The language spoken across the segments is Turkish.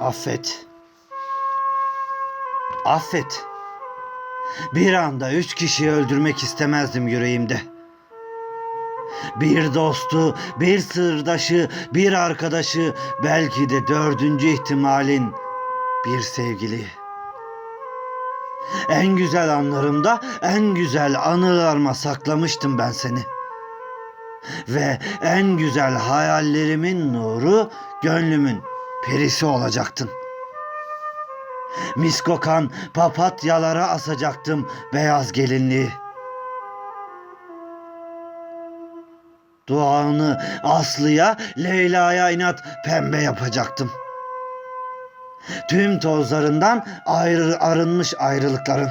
Affet. Affet. Bir anda üç kişiyi öldürmek istemezdim yüreğimde. Bir dostu, bir sırdaşı, bir arkadaşı, belki de dördüncü ihtimalin bir sevgiliyi. En güzel anlarımda, en güzel anılarıma saklamıştım ben seni. Ve en güzel hayallerimin nuru, gönlümün perisi olacaktın. Mis kokan papatyalara asacaktım beyaz gelinliği. Duanı Aslı'ya, Leyla'ya inat pembe yapacaktım. Tüm tozlarından ayrı arınmış ayrılıkların.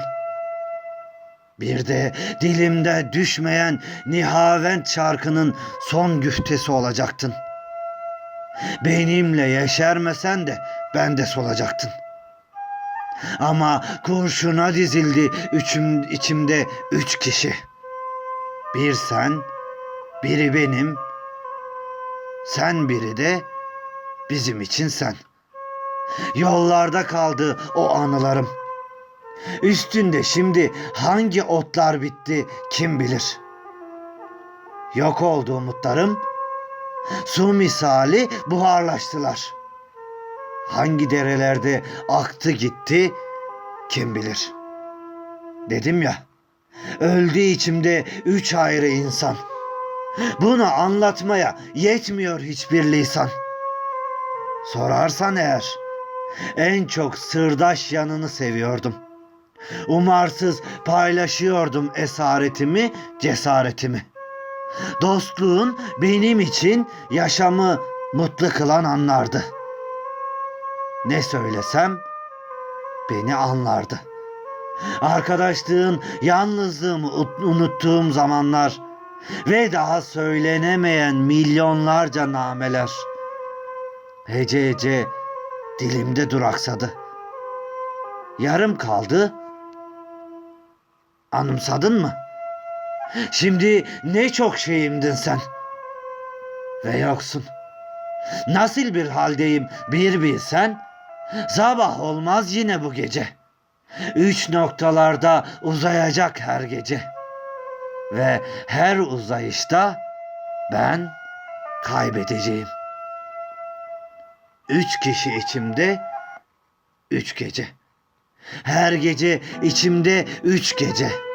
Bir de dilimde düşmeyen Nihavent şarkının son güftesi olacaktın. Benimle yeşermesen de ben de solacaktın. Ama kurşuna dizildi üçüm, içimde üç kişi. Bir sen, biri benim, sen biri de bizim için sen. Yollarda kaldı o anılarım. Üstünde şimdi hangi otlar bitti kim bilir. Yok oldu umutlarım. Su misali buharlaştılar. Hangi derelerde aktı gitti kim bilir. Dedim ya, öldü içimde üç ayrı insan. Bunu anlatmaya yetmiyor hiçbir lisan. Sorarsan eğer, en çok sırdaş yanını seviyordum. Umarsız paylaşıyordum esaretimi, cesaretimi. Dostluğun benim için yaşamı mutlu kılan anlardı. Ne söylesem beni anlardı. Arkadaşlığın yalnızlığımı ut- unuttuğum zamanlar ve daha söylenemeyen milyonlarca nameler. Hece hece dilimde duraksadı. Yarım kaldı. Anımsadın mı? Şimdi ne çok şeyimdin sen. Ve yoksun. Nasıl bir haldeyim bir bilsen. Sabah olmaz yine bu gece. Üç noktalarda uzayacak her gece. Ve her uzayışta ben kaybedeceğim. Üç kişi içimde, üç gece. Her gece içimde üç gece.